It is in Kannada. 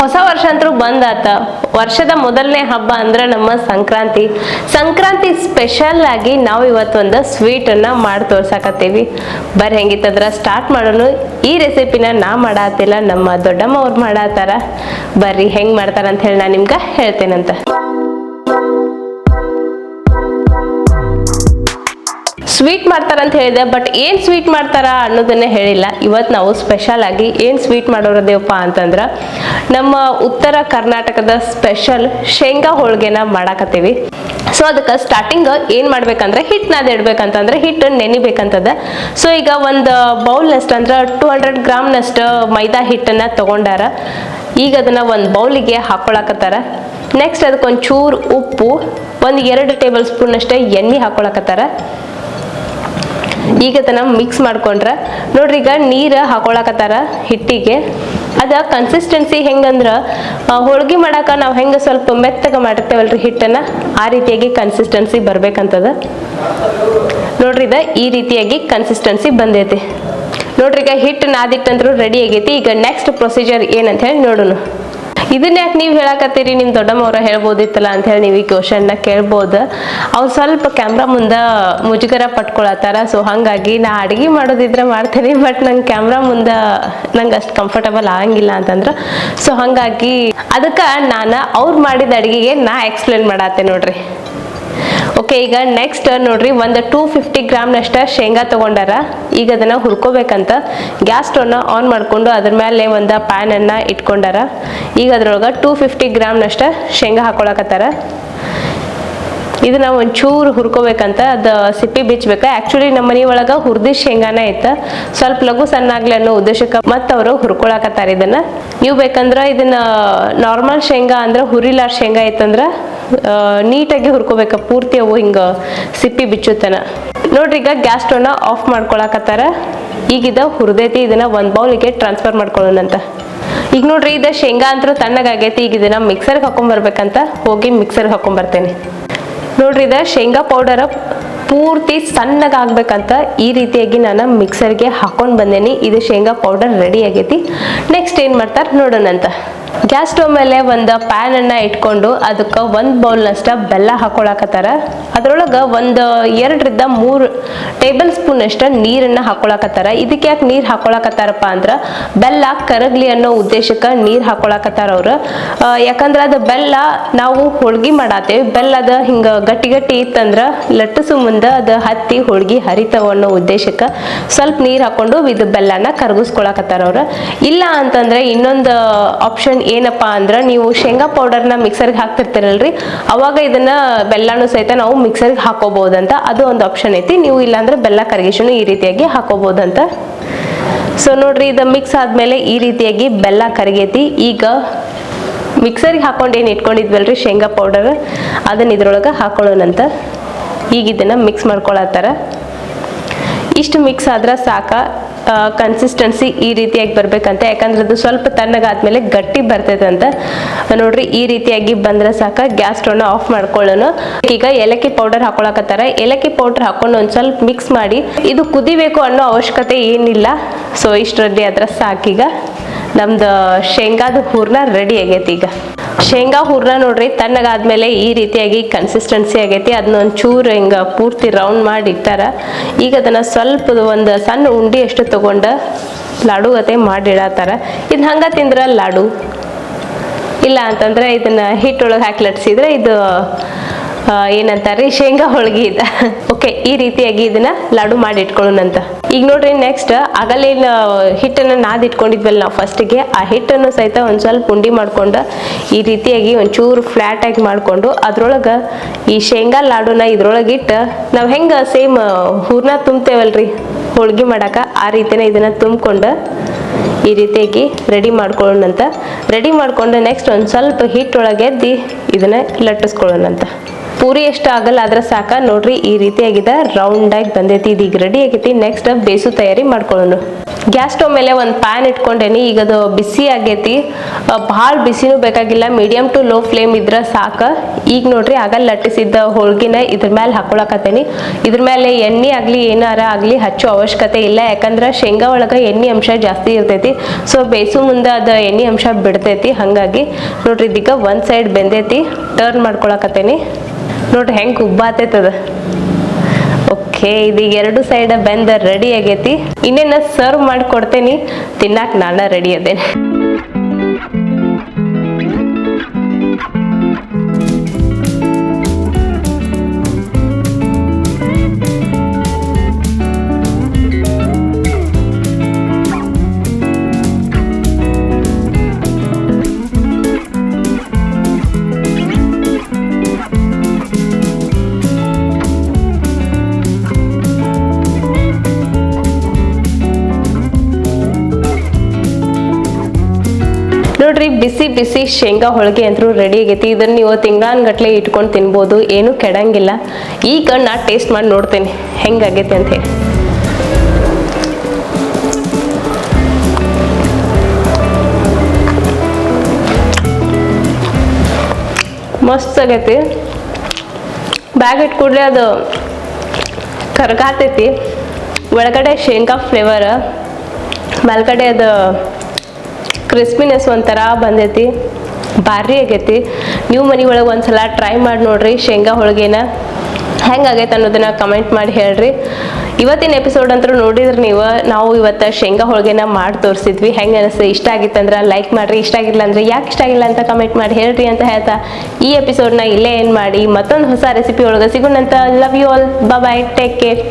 ಹೊಸ ವರ್ಷ ಅಂತೂ ಬಂದಾತ. ವರ್ಷದ ಮೊದಲನೇ ಹಬ್ಬ ಅಂದ್ರೆ ನಮ್ಮ ಸಂಕ್ರಾಂತಿ. ಸಂಕ್ರಾಂತಿ ಸ್ಪೆಷಲ್ ಆಗಿ ನಾವು ಇವತ್ತೊಂದು ಸ್ವೀಟ್ ಅನ್ನ ಮಾಡಿ ತೋರ್ಸಾಕತ್ತೀವಿ. ಬರ್ರಿ, ಹೆಂಗಿತ್ತಂದ್ರ? ಸ್ಟಾರ್ಟ್ ಮಾಡೋನು. ಈ ರೆಸಿಪಿನ ನಾ ಮಾಡಾತಿಲ್ಲ, ನಮ್ಮ ದೊಡ್ಡಮ್ಮ ಅವ್ರು ಮಾಡಾತಾರ. ಬರ್ರಿ, ಹೆಂಗ್ ಮಾಡ್ತಾರ ಅಂತ ಹೇಳಿ ನಾ ನಿಮ್ಗೆ ಹೇಳ್ತೇನಂತ. ಸ್ವೀಟ್ ಮಾಡ್ತಾರಂತ ಹೇಳಿದೆ ಬಟ್ ಏನ್ ಸ್ವೀಟ್ ಮಾಡ್ತಾರ ಅನ್ನೋದನ್ನೇ ಹೇಳಿಲ್ಲ. ಇವತ್ತು ನಾವು ಸ್ಪೆಷಲ್ ಆಗಿ ಏನ್ ಸ್ವೀಟ್ ಮಾಡೋರದೇವಪ್ಪ ಅಂತಂದ್ರ ನಮ್ಮ ಉತ್ತರ ಕರ್ನಾಟಕದ ಸ್ಪೆಷಲ್ ಶೇಂಗಾ ಹೋಳಿಗೆನ ಮಾಡಾಕತ್ತೀವಿ. ಸೊ ಅದಕ್ಕೆ ಸ್ಟಾರ್ಟಿಂಗ್ ಏನ್ ಮಾಡ್ಬೇಕಂದ್ರೆ ಹಿಟ್ಟನ್ನ ನಾದಿಡ್ಬೇಕಂತಂದ್ರೆ ಹಿಟ್ಟು ನೆನಿಬೇಕಂತದ ಸೊ ಈಗ ಒಂದು ಬೌಲ್ನಷ್ಟು ಅಂದ್ರೆ ಟೂ ಹಂಡ್ರೆಡ್ ಗ್ರಾಮ್ನಷ್ಟು ಮೈದಾ ಹಿಟ್ಟನ್ನ ತಗೊಂಡಾರ. ಈಗ ಅದನ್ನ ಒಂದು ಬೌಲಿಗೆ ಹಾಕೊಳಕತ್ತಾರ. ನೆಕ್ಸ್ಟ್ ಅದಕ್ಕೆ ಚೂರು ಉಪ್ಪು, ಒಂದು ಎರಡು ಟೇಬಲ್ ಸ್ಪೂನ್ ಅಷ್ಟೇ ಎಣ್ಣೆ ಹಾಕೊಳಕತ್ತಾರ. ಈಗ ತನ ಮಿಕ್ಸ್ ಮಾಡ್ಕೊಂಡ್ರೆ. ನೋಡ್ರಿ ಈಗ ನೀರು ಹಾಕೊಳಕತ್ತಾರ ಹಿಟ್ಟಿಗೆ. ಅದ ಕನ್ಸಿಸ್ಟೆನ್ಸಿ ಹೆಂಗಂದ್ರ ಹೋಳ್ಗೆ ಮಾಡಾಕ ನಾವು ಹೆಂಗ ಸ್ವಲ್ಪ ಮೆತ್ತಗ ಮಾಡಿರ್ತೇವಲ್ರಿ ಹಿಟ್ಟನ್ನ, ಆ ರೀತಿಯಾಗಿ ಕನ್ಸಿಸ್ಟೆನ್ಸಿ ಬರ್ಬೇಕಂತದ. ನೋಡ್ರಿ ಇದ ಈ ರೀತಿಯಾಗಿ ಕನ್ಸಿಸ್ಟೆನ್ಸಿ ಬಂದೈತಿ. ನೋಡ್ರಿ ಈಗ ಹಿಟ್ಟು ನಾದಿಟ್ಟಂದ್ರು ರೆಡಿ ಆಗೈತಿ. ಈಗ ನೆಕ್ಸ್ಟ್ ಪ್ರೊಸೀಜರ್ ಏನಂತ ಹೇಳಿ ನೋಡೋಣ ಇದನ್ನ ಯಾಕೆ ನೀವು ಹೇಳಕತ್ತೀರಿ? ನಿಮ್ ದೊಡ್ಡಮ್ಮವ್ರ ಹೇಳ್ಬೋದಿತ್ತಲ್ಲ ಅಂತ ಹೇಳಿ ನೀವು ಈ ಕ್ವಶನ್ನ ಕೇಳ್ಬೋದು. ಅವ್ರು ಸ್ವಲ್ಪ ಕ್ಯಾಮ್ರಾ ಮುಂದೆ ಮುಜುಗರ ಪಟ್ಕೊಳತ್ತಾರ. ಸೊ ಹಂಗಾಗಿ ನಾ ಅಡಿಗೆ ಮಾಡೋದಿದ್ರೆ ಮಾಡ್ತೀನಿ ಬಟ್ ನಂಗೆ ಕ್ಯಾಮ್ರಾ ಮುಂದೆ ನಂಗೆ ಅಷ್ಟು ಕಂಫರ್ಟಬಲ್ ಆಗಂಗಿಲ್ಲ ಅಂತಂದ್ರೆ. ಸೊ ಹಂಗಾಗಿ ಅದಕ್ಕೆ ನಾನು ಅವ್ರು ಮಾಡಿದ ಅಡಿಗೆಗೆ ನಾ ಎಕ್ಸ್ಪ್ಲೇನ್ ಮಾಡತ್ತೆ ನೋಡ್ರಿ. ಓಕೆ ಈಗ ನೆಕ್ಸ್ಟ್ ನೋಡ್ರಿ, ಒಂದು ಟೂ ಫಿಫ್ಟಿ ಗ್ರಾಮ್ನಷ್ಟ ಶೇಂಗಾ ತಗೊಂಡಾರ. ಈಗ ಅದನ್ನ ಹುರ್ಕೋಬೇಕಂತ. ಗ್ಯಾಸ್ ಸ್ಟವ್ನ ಆನ್ ಮಾಡ್ಕೊಂಡು ಅದ್ರ ಮೇಲೆ ಒಂದು ಪ್ಯಾನ್ ಅನ್ನ ಇಟ್ಕೊಂಡಾರ. ಈಗ ಅದ್ರೊಳಗೆ ಟೂ ಫಿಫ್ಟಿ ಗ್ರಾಮ್ನಷ್ಟು ಶೇಂಗಾ ಹಾಕೊಳಕತ್ತಾರ. ಇದನ್ನ ಒಂಚೂರು ಹುರ್ಕೋಬೇಕಂತ ಅದು ಸಿಪ್ಪಿ ಬಿಚ್ಚಬೇಕು ಆ್ಯಕ್ಚುಲಿ ನಮ್ಮ ಮನೆ ಒಳಗೆ ಹುರ್ದಿ ಶೇಂಗಾನೇ ಇತ್ತು. ಸ್ವಲ್ಪ ಲಘು ಸಣ್ಣ ಅನ್ನೋ ಉದ್ದೇಶಕ್ಕೆ ಮತ್ತು ಅವರು ಹುರ್ಕೊಳಕತ್ತಾರ ಇದನ್ನು. ನೀವು ಬೇಕಂದ್ರೆ ಇದನ್ನ ನಾರ್ಮಲ್ ಶೇಂಗಾ ಅಂದ್ರೆ ಹುರಿಲಾರ್ ಶೇಂಗಾ ಇತ್ತಂದ್ರೆ ನೀಟಾಗಿ ಹುರ್ಕೋಬೇಕು. ಪೂರ್ತಿ ಅವು ಹಿಂಗೆ ಸಿಪ್ಪಿ ಬಿಚ್ಚುತ್ತನ. ನೋಡ್ರಿ ಈಗ ಗ್ಯಾಸ್ ಸ್ಟೋವ್ನ ಆಫ್ ಮಾಡ್ಕೊಳಕತ್ತಾರ. ಈಗಿದ ಹುರಿದೈತಿ, ಇದನ್ನ ಒಂದು ಬೌಲಿಗೆ ಟ್ರಾನ್ಸ್ಫರ್ ಮಾಡ್ಕೊಳ್ಳೋಣಂತ ಈಗ ನೋಡ್ರಿ, ಇದು ಶೇಂಗಾ ಅಂತ ತಣ್ಣಗಾಗೈತಿ, ಈಗ ಇದನ್ನ ಮಿಕ್ಸರ್ಗೆ ಹಾಕೊಂಬರ್ಬೇಕಂತ ಹೋಗಿ ಮಿಕ್ಸರ್ಗೆ ಹಾಕೊಂಡ್ಬರ್ತೇನೆ ನೋಡ್ರಿ, ಇದ ಶೇಂಗಾ ಪೌಡರ್ ಪೂರ್ತಿ ಸಣ್ಣಗಾಗಬೇಕಂತ ಈ ರೀತಿಯಾಗಿ ನಾನು ಮಿಕ್ಸರ್ಗೆ ಹಾಕೊಂಡು ಬಂದೇನಿ. ಇದು ಶೇಂಗಾ ಪೌಡರ್ ರೆಡಿ ಆಗೈತಿ. ನೆಕ್ಸ್ಟ್ ಏನು ಮಾಡ್ತಾರೆ ನೋಡೋಣ ನೋಡೋಣಂತ. ಗ್ಯಾಸ್ ಸ್ಟವ್ ಮೇಲೆ ಒಂದು ಪ್ಯಾನ್ ಅನ್ನ ಇಟ್ಕೊಂಡು ಅದಕ್ಕೆ ಒಂದು ಬೌಲ್ನಷ್ಟ ಬೆಲ್ಲ ಹಾಕೊಳಕತ್ತಾರ. ಅದ್ರೊಳಗೆ ಒಂದು ಎರಡರಿಂದ ಮೂರು ಟೇಬಲ್ ಸ್ಪೂನ್ ಅಷ್ಟ ನೀರನ್ನ ಹಾಕೊಳಕತ್ತಾರ. ಇದಕ್ಕೆ ಯಾಕೆ ನೀರು ಹಾಕೊಳಕತ್ತಾರಪ್ಪ ಅಂದ್ರೆ ಬೆಲ್ಲ ಕರಗ್ಲಿ ಅನ್ನೋ ಉದ್ದೇಶಕ್ಕೆ ನೀರು ಹಾಕೊಳಕತ್ತಾರ ಅವ್ರು. ಯಾಕಂದ್ರೆ ಅದು ಬೆಲ್ಲ ನಾವು ಹೋಳ್ಗಿ ಬೆಲ್ಲ ಬೆಲ್ಲದ ಹಿಂಗ ಗಟ್ಟಿ ಗಟ್ಟಿ ಇತ್ತಂದ್ರೆ ಲಟ್ಟಿಸು ಮುಂದೆ ಅದು ಹತ್ತಿ ಹೋಳ್ಗಿ ಹರಿತಾವ ಅನ್ನೋ ಉದ್ದೇಶಕ್ಕೆ ಸ್ವಲ್ಪ ನೀರು ಹಾಕೊಂಡು ಇದು ಬೆಲ್ಲನ ಕರಗಿಸ್ಕೊಳಕತ್ತಾರ ಅವ್ರು. ಇಲ್ಲ ಅಂತಂದ್ರೆ ಇನ್ನೊಂದು ಆಪ್ಷನ್ ಏನಪ್ಪಾ ಅಂದ್ರೆ ನೀವು ಶೇಂಗಾ ಪೌಡರ್ನ ಮಿಕ್ಸರ್ಗೆ ಹಾಕ್ತಿರ್ತೀರಲ್ರಿ, ಅವಾಗ ಇದನ್ನ ಬೆಲ್ಲನೂ ಸಹಿತ ನಾವು ಮಿಕ್ಸರ್ಗೆ ಹಾಕೋಬಹುದಂತ ಅದು ಒಂದು ಆಪ್ಷನ್ ಐತಿ. ನೀವು ಇಲ್ಲಾಂದ್ರೆ ಬೆಲ್ಲ ಕರಗಿಸನು ಈ ರೀತಿಯಾಗಿ ಹಾಕೋಬಹುದಂತ. ಸೊ ನೋಡ್ರಿ, ಇದು ಮಿಕ್ಸ್ ಆದ್ಮೇಲೆ ಈ ರೀತಿಯಾಗಿ ಬೆಲ್ಲ ಕರಗೈತಿ. ಈಗ ಮಿಕ್ಸರ್ಗೆ ಹಾಕೊಂಡು ಏನು ಇಟ್ಕೊಂಡಿದ್ವಲ್ರಿ ಶೇಂಗಾ ಪೌಡರ್ ಅದನ್ನ ಇದ್ರೊಳಗೆ ಹಾಕೊಳ್ಳೋಣಂತ. ಈಗ ಇದನ್ನ ಮಿಕ್ಸ್ ಮಾಡ್ಕೊಳತ್ತಾರ. ಇಷ್ಟು ಮಿಕ್ಸ್ ಆದ್ರೆ ಸಾಕ. ಕನ್ಸಿಸ್ಟೆನ್ಸಿ ಈ ರೀತಿಯಾಗಿ ಬರ್ಬೇಕಂತ. ಯಾಕಂದ್ರೆ ಅದು ಸ್ವಲ್ಪ ತಣ್ಣಗಾದ್ಮೇಲೆ ಗಟ್ಟಿ ಬರ್ತೈತೆ ಅಂತ. ನೋಡ್ರಿ, ಈ ರೀತಿಯಾಗಿ ಬಂದ್ರೆ ಸಾಕ. ಗ್ಯಾಸ್ ಸ್ಟೋವ್ನ ಆಫ್ ಮಾಡ್ಕೊಳ್ಳೋಣ. ಈಗ ಏಲಕ್ಕಿ ಪೌಡರ್ ಹಾಕೊಳಕತ್ತಾರ. ಏಲಕ್ಕಿ ಪೌಡರ್ ಹಾಕೊಂಡು ಒಂದ್ ಸ್ವಲ್ಪ ಮಿಕ್ಸ್ ಮಾಡಿ, ಇದು ಕುದಿಬೇಕು ಅನ್ನೋ ಅವಶ್ಯಕತೆ ಏನಿಲ್ಲ. ಸೊ ಇಷ್ಟರಲ್ಲಿ ಅದ್ರ ಸಾಕೀಗ. ನಮ್ದು ಶೇಂಗಾದ ಹೂರ್ನ ರೆಡಿ ಆಗೈತಿ ಈಗ. ಶೇಂಗಾ ಹೂರ್ಣ ನೋಡ್ರಿ, ತಣ್ಣಗಾದ್ಮೇಲೆ ಈ ರೀತಿಯಾಗಿ ಕನ್ಸಿಸ್ಟೆನ್ಸಿ ಆಗೈತಿ. ಅದನ್ನ ಒಂಚೂರು ಹಿಂಗೆ ಪೂರ್ತಿ ರೌಂಡ್ ಮಾಡಿ ಇಟ್ಟಾರ ಈಗ ಅದನ್ನ ಸ್ವಲ್ಪ ಒಂದು ಸಣ್ಣ ಉಂಡಿ ಅಷ್ಟು ತಗೊಂಡ ಲಾಡು ಗತೆ ಮಾಡಿಡತ್ತಾರ ಇದು ಹಂಗೆ ತಿಂದ್ರ ಲಾಡು. ಇಲ್ಲ ಅಂತಂದ್ರೆ ಇದನ್ನ ಹಿಟ್ಟೊಳಗೆ ಹಾಕಿ ಲಟ್ಸಿದ್ರೆ ಇದು ಆ, ಏನಂತಾರ್ರಿ ಶೇಂಗಾ ಹೋಳಿಗೆ ಇದ. ಓಕೆ ಈ ರೀತಿಯಾಗಿ ಇದನ್ನ ಲಾಡು ಮಾಡಿ ಇಟ್ಕೊಳ್ಳೋಣಂತ ಈಗ ನೋಡ್ರಿ ನೆಕ್ಸ್ಟ್ ಆಗಲೇನ ಹಿಟ್ಟನ್ನ ನಾದ್ ಇಟ್ಕೊಂಡಿದ್ವಲ್ಲ ನಾವು ಫಸ್ಟಿಗೆ ಆ ಹಿಟ್ಟನ್ನು ಸಹಿತ ಒಂದು ಸ್ವಲ್ಪ ಪುಂಡಿ ಮಾಡ್ಕೊಂಡು ಈ ರೀತಿಯಾಗಿ ಒಂಚೂರು ಫ್ಲಾಟ್ ಆಗಿ ಮಾಡಿಕೊಂಡು ಅದ್ರೊಳಗೆ ಈ ಶೇಂಗಾ ಲಾಡುನ ಇದ್ರೊಳಗೆ ಇಟ್ಟು ನಾವು ಹೆಂಗೆ ಸೇಮ್ ಹೂರ್ನ ತುಂಬ್ತೇವಲ್ರಿ? ಹೋಳ್ಗೆ ಮಾಡೋಕೆ ಆ ರೀತಿನ ಇದನ್ನ ತುಂಬ್ಕೊಂಡು ಈ ರೀತಿಯಾಗಿ ರೆಡಿ ಮಾಡ್ಕೊಳ್ಳೋಣಂತ. ರೆಡಿ ಮಾಡ್ಕೊಂಡು ನೆಕ್ಸ್ಟ್ ಒಂದು ಸ್ವಲ್ಪ ಹಿಟ್ಟೊಳಗೆ ಎದ್ದಿ ಇದನ್ನ ಲಟ್ಟಿಸ್ಕೊಳ್ಳೋಣಂತ. ಪೂರಿ ಎಷ್ಟು ಆಗಲ್ಲ, ಆದ್ರೆ ಸಾಕ. ನೋಡ್ರಿ, ಈ ರೀತಿಯಾಗಿದೆ ರೌಂಡ್ ಆಗಿ ಬಂದೈತಿ. ಇದೀಗ ರೆಡಿ ಆಗೈತಿ. ನೆಕ್ಸ್ಟ್ ಬೇಸು ತಯಾರಿ ಮಾಡ್ಕೊಳ್ಳೋಣ. ಗ್ಯಾಸ್ ಸ್ಟವ್ ಮೇಲೆ ಒಂದು ಪ್ಯಾನ್ ಇಟ್ಕೊಂಡೇನಿ. ಈಗ ಅದು ಬಿಸಿ ಆಗೈತಿ. ಭಾಳ ಬಿಸಿನೂ ಬೇಕಾಗಿಲ್ಲ. ಮೀಡಿಯಂ ಟು ಲೋ ಫ್ಲೇಮ್ ಇದ್ರೆ ಸಾಕ. ಈಗ ನೋಡ್ರಿ ಆಗಲ್ಲ ಲಟ್ಟಿಸಿದ್ದ ಹೋಳ್ಗಿನ ಇದ್ರ ಮೇಲೆ ಹಾಕೊಳಕತ್ತೇನಿ. ಇದ್ರ ಮೇಲೆ ಎಣ್ಣೆ ಆಗಲಿ ಏನಾರ ಆಗಲಿ ಹಚ್ಚೋ ಅವಶ್ಯಕತೆ ಇಲ್ಲ. ಯಾಕಂದ್ರೆ ಶೇಂಗಾ ಒಳಗೆ ಎಣ್ಣೆ ಅಂಶ ಜಾಸ್ತಿ ಇರ್ತೈತಿ. ಸೊ ಬೇಸು ಮುಂದೆ ಅದು ಎಣ್ಣೆ ಅಂಶ ಬಿಡ್ತೈತಿ. ಹಾಗಾಗಿ ನೋಡ್ರಿ ಇದೀಗ ಒಂದು ಸೈಡ್ ಬೆಂದೈತಿ. ಟರ್ನ್ ಮಾಡ್ಕೊಳಕತ್ತೇನಿ. ನೋಡ್ರಿ ಹೆಂಗೆ ಉಬ್ಬಾತೈತದ ಓಕೆ ಇದೀಗ ಎರಡು ಸೈಡ್ ಬೆಂದ ರೆಡಿ ಆಗೈತಿ. ಇನ್ನೇನು ಸರ್ವ್ ಮಾಡಿ ತಿನ್ನಕ್ಕೆ ತಿನ್ನಾಕ ನಾನು ರೆಡಿ ಅದೇನೆ. ನೋಡ್ರಿ, ಬಿಸಿ ಬಿಸಿ ಶೇಂಗಾ ಹೋಳಿಗೆ ಅಂತೂ ರೆಡಿ ಆಗೈತಿ. ಇದನ್ನ ನೀವು ತಿಂಗಳಾನ್ಗಟ್ಲೆ ಇಟ್ಕೊಂಡು ತಿನ್ಬೋದು, ಏನು ಕೆಡಂಗಿಲ್ಲ. ಈಗ ನಾ ಟೇಸ್ಟ್ ಮಾಡಿ ನೋಡ್ತೇನೆ ಹೆಂಗಾಗೈತೆ ಅಂತ ಹೇಳಿ. ಮಸ್ತ್ ಆಗೈತಿ. ಬ್ಯಾಗ್ ಇಟ್ಕೊಡ್ಲೆ ಅದು ಕರ್ಗಾತೈತಿ. ಒಳಗಡೆ ಶೇಂಗಾ ಫ್ಲೇವರ್ ಮೇಲ್ಗಡೆ ಅದು ಕ್ರಿಸ್ಪಿನೆಸ್ ಒಂಥರ ಬಂದೈತಿ. ಭಾರಿ ಆಗೈತಿ. ನೀವು ಮನೆ ಒಳಗೆ ಒಂದ್ಸಲ ಟ್ರೈ ಮಾಡಿ ನೋಡ್ರಿ ಶೇಂಗಾ ಹೋಳಿಗೆನ. ಹೆಂಗಾಗೈತೆ ಅನ್ನೋದನ್ನ ಕಮೆಂಟ್ ಮಾಡಿ ಹೇಳ್ರಿ. ಇವತ್ತಿನ ಎಪಿಸೋಡ್ ಅಂತೂ ನೋಡಿದ್ರೆ ನೀವು. ನಾವು ಇವತ್ತು ಶೇಂಗಾ ಹೋಳಿಗೆನ ಮಾಡಿ ತೋರಿಸಿದ್ವಿ. ಹೆಂಗೆ ಅನಿಸ್ತು, ಇಷ್ಟ ಆಗಿತ್ತಂದ್ರೆ ಲೈಕ್ ಮಾಡಿರಿ, ಇಷ್ಟ ಆಗಿಲ್ಲ ಅಂದ್ರೆ ಯಾಕೆ ಇಷ್ಟ ಆಗಿಲ್ಲ ಅಂತ ಕಮೆಂಟ್ ಮಾಡಿ ಹೇಳ್ರಿ ಅಂತ ಹೇಳ್ತಾ ಈ ಎಪಿಸೋಡ್ನ ಇಲ್ಲೇ ಏನು ಮಾಡಿ. ಮತ್ತೊಂದು ಹೊಸ ರೆಸಿಪಿ ಒಳಗೆ ಸಿಗೋಣಂತ love you all bye take care